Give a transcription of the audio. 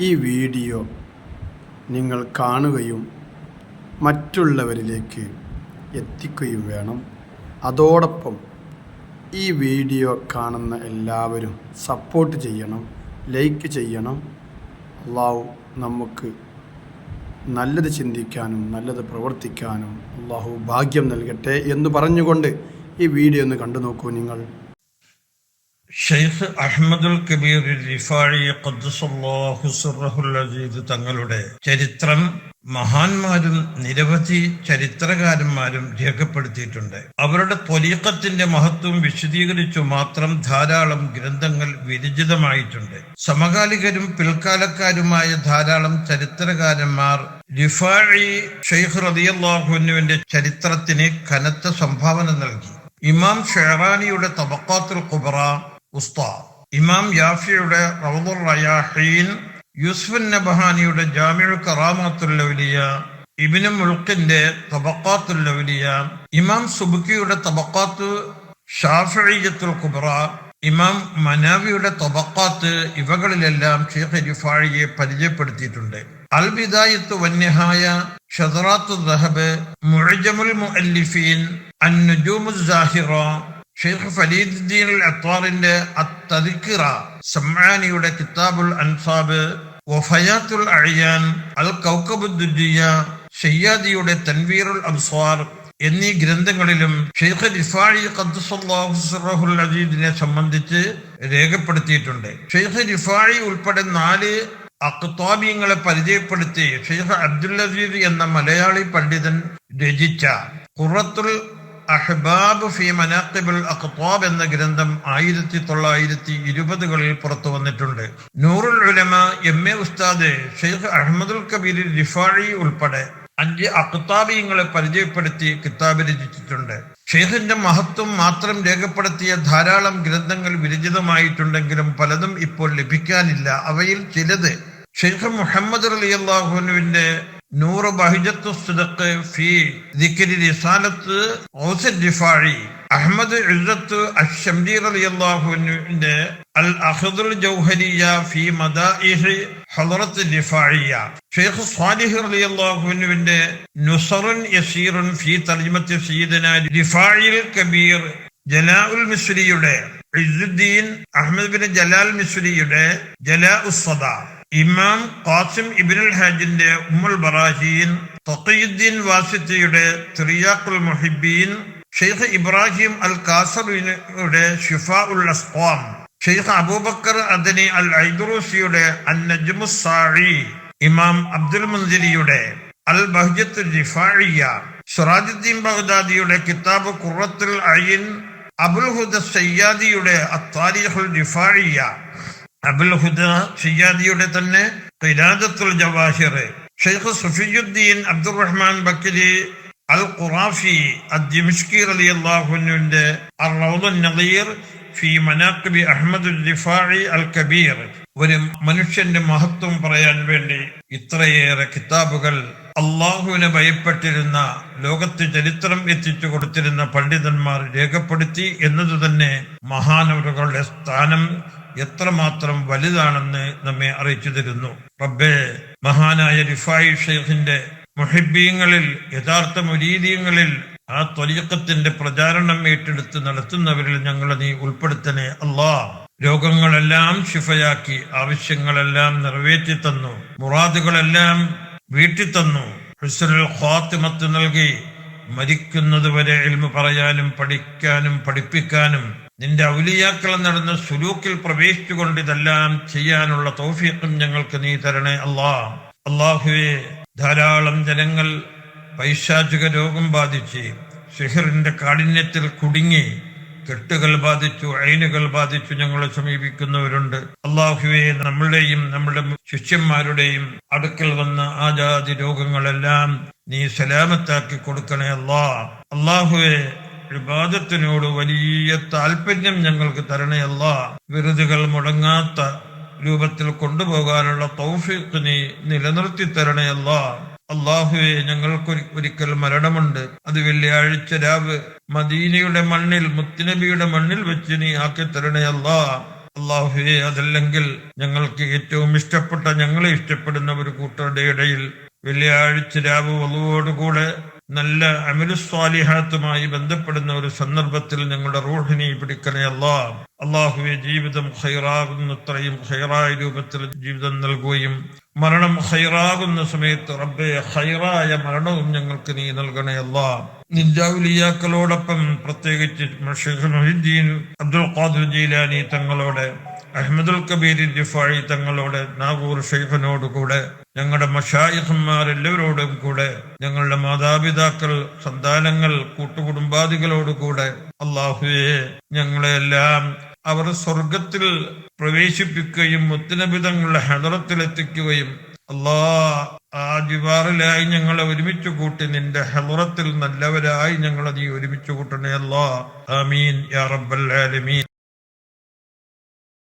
ഈ വീഡിയോ നിങ്ങൾ കാണുകയും മറ്റുള്ളവരിലേക്ക് എത്തിക്കുകയും വേണം. അതോടൊപ്പം ഈ വീഡിയോ കാണുന്ന എല്ലാവരും സപ്പോർട്ട് ചെയ്യണം ലൈക്ക് ചെയ്യണം. അള്ളാഹു നമുക്ക് നല്ലത് ചിന്തിക്കാനും നല്ലത് പ്രവർത്തിക്കാനും അള്ളാഹു ഭാഗ്യം നൽകട്ടെ എന്ന് പറഞ്ഞുകൊണ്ട് ഈ വീഡിയോ ഒന്ന് കണ്ടു നോക്കൂ നിങ്ങൾ. ഷെയ്ഖ് അഹമ്മദുൽ കബീർ റിഫാഴി അസീദ് തങ്ങളുടെ ചരിത്രം മഹാന്മാരും നിരവധി ചരിത്രകാരന്മാരും രേഖപ്പെടുത്തിയിട്ടുണ്ട്. അവരുടെ ത്വലീഖത്തിന്റെ മഹത്വം വിശദീകരിച്ചു മാത്രം ധാരാളം ഗ്രന്ഥങ്ങൾ വിരചിതമായിട്ടുണ്ട്. സമകാലികരും പിൽക്കാലക്കാരുമായ ധാരാളം ചരിത്രകാരന്മാർ റിഫാഴി ഷെയ്ഖ് റതിയല്ലാഹുവിന്റെ ചരിത്രത്തിന് കനത്ത സംഭാവന നൽകി. ഇമാം ഷെഹറാനിയുടെ തബക്കാത്തുൽ കുബറ ഉസ്താദ്. ഇമാം യാഫിയുടെ റൗദുർ റയാഹീൻ യൂസുഫ് നബഹാനിയുടെ ജാമിഉൽ കറാമത്തുല്ലവലിയ ഇബ്നു മുൽക്കിന്റെ തബക്കാത്തുൽ ലൗലിയ ഇമാം സുബുക്കിയുടെ തബക്കാത്ത് ഷാഫിയത്തുൽ കുബ്ര ഇമാം മനാവിയുടെ തബക്കാത്ത് ഇവകളിലെല്ലാം ഷെയ്ഖ് റിഫാഴിയെ പരിചയപ്പെടുത്തിയിട്ടുണ്ട്. അൽ ബിദായത്ത് വന്യഹായ ഷദറാത്തു ദഹബ് മുഴജമുൽ മുഅല്ലിഫീൻ അന്നുജൂമു സാഹിറ ഷെയ്ഖ് അൽ അത്വാറിന്റെ അത്തദിക്കിറ സമ്മാനിയുടെ കിതാബുൽ അൻസാബ് വഫയാത്തുൽ അഴിയാൻ അൽ കൗക്കബുദ്ദുജിയ ഷയ്യാദിയുടെ തൻവീറുൽ അബ്സ്വാർ എന്നീ ഗ്രന്ഥങ്ങളിലും ഷെയ്ഖ് റിഫായി ഖദ്സുല്ലാഹുറഹുൽ അജീദിനെ സംബന്ധിച്ച് രേഖപ്പെടുത്തിയിട്ടുണ്ട്. ഷെയ്ഖ് റിഫായി ഉൾപ്പെടെ നാല് അക്താബിയങ്ങളെ പരിചയപ്പെടുത്തി ഷെയ്ഖ് അബ്ദുൽ അസീദ് എന്ന മലയാളി പണ്ഡിതൻ രചിച്ച ഖുറത്തുൽ അഹ്ബാബ് ഫി മനാക്കിബുൽ അഖ്താബ് എന്ന ഗ്രന്ഥം ആയിരത്തി തൊള്ളായിരത്തി ഇരുപതുകളിൽ പുറത്തു വന്നിട്ടുണ്ട്. നൂറുൽ ഉലമ എം എ ഉസ്താദ് ഷെയ്ഖ് അഹമ്മദുൽ കബീർ റിഫാഴി ഉൾപ്പെടെ അഞ്ച് അഖ്താബിയങ്ങളെ പരിചയപ്പെടുത്തി കിതാബ് രചിച്ചിട്ടുണ്ട്. ഷെയ്ഖിന്റെ മഹത്വം മാത്രം രേഖപ്പെടുത്തിയ ധാരാളം ഗ്രന്ഥങ്ങൾ വിരചിതമായിട്ടുണ്ടെങ്കിലും പലതും ഇപ്പോൾ ലഭിക്കാനില്ല. അവയിൽ ചിലത് ഷെയ്ഖ് മുഹമ്മദ് അലി അള്ളാഹുനുവിന്റെ നൂറ് ബഹിജത്ത് സുദഖ് ഫി ദിക്രി റിസാലത്ത് ഔസദ് റിഫാഴി അഹമ്മദ് ഇസ്സത്ത് അഷ്ഷംദി റളിയല്ലാഹുവിന്റെ അൽ അഖദുൽ ജൗഹരിയ ഫി മദാഇഹ് ഹളറത്ത് റിഫാഴിയ ഷെയ്ഖ് സ്വാലിഹ് റളിയല്ലാഹുവിന്റെ നുസറുൻ യസീറുൻ ഫി തർജ്മത്ത് സയ്യിദന റിഫാഴിൽ കബീർ ജലാഉൽ മിസ്രിയുടെ ഇസുദ്ദീൻ അഹമ്മദ് ബിൻ ജലാൽ മിസ്രിയുടെ ജലാ ഉസ്സദ ഇമാം ഖാസിം ഇബ്നുൽ ഹാജിന്റെ ഉമ്മുൽ ബറാഹീൻ തഖിയുദ്ദീൻ വാസിത്തിയുടെ ത്രിയാഖുൽ മുഹിബ്ബീൻ ഷെയ്ഖ് ഇബ്രാഹിം അൽ കാസറിയുടെ ഷിഫാ ഉൽ അസ്വാം ഷെയ്ഖ് അബൂബക്കർ അദനി അൽ ഐദുറൂസിയുടെ അൻ നജ്മു ഇമാം അബ്ദുൽ മുൻസിരിയുടെ അൽ ബഹ്ജത്ത് ജിഫാഴിയ സിറാജുദ്ദീൻ ബഗ്ദാദിയുടെ കിതാബ് ഖുറത്തുൽ അയിൻ അബുൽ ഹുദ സയ്യാദിയുടെ അത്താരിഹുൽ റിഫാഴിയ അബുൽ ഹുദ സയ്യാദിയുടെ തന്നെ ഖിലാദത്തുൽ Jawahir Sheikh Sufiyuddin Abdurahman Bakkari al Khurafi അദ്ദിമിഷ്കി റളിയല്ലാഹുവിന്റെ അർ റൗദുൻ നദീർ ഫി മനാഖിബി അഹ്മദ് റിഫാഴി അൽ കബീർ. ഒരു മനുഷ്യന്റെ മഹത്വം പറയാൻ വേണ്ടി ഇത്രയേറെ കിതാബുകൾ അള്ളാഹുവിനെ ഭയപ്പെട്ടിരുന്ന ലോകത്ത് ചരിത്രം എത്തിച്ചു കൊടുത്തിരുന്ന പണ്ഡിതന്മാർ രേഖപ്പെടുത്തി എന്നത് തന്നെ മഹാനവറുകളുടെ സ്ഥാനം എത്രമാത്രം വലുതാണെന്ന് നമ്മെ അറിയിച്ചു തരുന്നു. റബ്ബേ മഹാനായ റിഫായി ഷെയ്ഖിന്റെ മുഹിബീങ്ങളിൽ യഥാർത്ഥ മുരീദീങ്ങളിൽ ആ ത്വലീക്കത്തിന്റെ പ്രചാരണം ഏറ്റെടുത്ത് നടത്തുന്നവരിൽ ഞങ്ങളെ നീ ഉൾപ്പെടുത്തണേ അല്ലാ. രോഗങ്ങളെല്ലാം ശിഫയാക്കി ആവശ്യങ്ങളെല്ലാം നിറവേറ്റി തന്നു. മുറാദുകളെല്ലാം വീട്ടി തന്നു. ഹുസനുൽ ഖാത്തിമത്ത് നൽകി. മരിക്കുന്നതുവരെ എൽമ പറയാനും പഠിക്കാനും പഠിപ്പിക്കാനും നിന്റെ ഔലിയാക്കൾ നടന്ന സുലൂക്കിൽ പ്രവേശിച്ചുകൊണ്ട് ഇതെല്ലാം ചെയ്യാനുള്ള തൗഫീഖും ഞങ്ങൾക്ക് നീ തരണേ അല്ലാ. അള്ളാഹുവെ ധാരാളം ജനങ്ങൾ പൈശാചിക രോഗം ബാധിച്ച് സിഹറിന്റെ കാഠിന്യത്തിൽ കുടുങ്ങി കെട്ടുകൾ ബാധിച്ചു അയിനുകൾ ബാധിച്ചു ഞങ്ങളെ സമീപിക്കുന്നവരുണ്ട്. അള്ളാഹുവെ നമ്മളുടെയും നമ്മുടെ ശിഷ്യന്മാരുടെയും അടുക്കൽ വന്ന ആ ജാതി രോഗങ്ങളെല്ലാം നീ സലാമത്താക്കി കൊടുക്കണേ അല്ലാ. അള്ളാഹുവെ വിവാദത്തിനോട് വലിയ താല്പര്യം ഞങ്ങൾക്ക് തരണേ അല്ലാ. വിരുദുകൾ മുടങ്ങാത്ത രൂപത്തിൽ കൊണ്ടുപോകാനുള്ള തൗഫീഖ് നീ നിലനിർത്തി തരണേ അല്ലാ. അള്ളാഹുവെ ഞങ്ങൾക്ക് ഒരിക്കൽ മരണമുണ്ട്. അത് വെള്ളിയാഴ്ച രാവ് മദീനയുടെ മണ്ണിൽ മുത്തുനബിയുടെ മണ്ണിൽ വെച്ച് നീ ആക്കി തരണേ അല്ലാ അള്ളാഹുവെ അതല്ലെങ്കിൽ ഞങ്ങൾക്ക് ഏറ്റവും ഇഷ്ടപ്പെട്ട ഞങ്ങളെ ഇഷ്ടപ്പെടുന്ന ഒരു കൂട്ടരുടെ ഇടയിൽ വെള്ളിയാഴ്ച രാവ് വധുവോടുകൂടെ നല്ല അമലുസ്വാലിഹാത്തുമായി ബന്ധപ്പെടുന്ന ഒരു സന്ദർഭത്തിൽ ഞങ്ങളുടെ റൂഹിനെ പിടിക്കണേ അല്ലാ. അള്ളാഹുവെ ജീവിതം ഹൈറാകുന്നത്രയും ഹൈറായ രൂപത്തിൽ ജീവിതം നൽകുകയും മരണം ഹൈറാകുന്ന സമയത്ത് റബ്ബെ ഹൈറായ മരണവും ഞങ്ങൾക്ക് നീ നൽകണേ അല്ലാ. നിജാവുലിയാക്കളോടൊപ്പം പ്രത്യേകിച്ച് ഷെയ്ഖ് മൊഹിദ്ദീൻ അബ്ദുൽ ഖാദിർ ജീലാനി തങ്ങളോട് അഹമ്മദുൽ കബീർ ദിഫാഴി തങ്ങളോട് നാഗൂർ ഷെയ്ഖിനോട് കൂടെ ഞങ്ങളുടെ മഷായിഹന്മാരെല്ലാവരോടും കൂടെ ഞങ്ങളുടെ മാതാപിതാക്കൾ സന്താനങ്ങൾ കൂട്ടുകുടുംബാദികളോട് കൂടെ അള്ളാഹുവെ ഞങ്ങളെല്ലാം അവർ സ്വർഗത്തിൽ പ്രവേശിപ്പിക്കുകയും മുത്തനബിതങ്ങളുടെ ഹദറത്തിലെത്തിക്കുകയും അള്ളാ ആ ജിവാറിലായി ഞങ്ങളെ ഒരുമിച്ച് കൂട്ടി നിന്റെ ഹദറത്തിൽ നല്ലവരായി ഞങ്ങളെ നീ ഒരുമിച്ച് കൂട്ടണേ അല്ലാ. ആമീൻ. യാ റബ്ബൽ ആലമീൻ.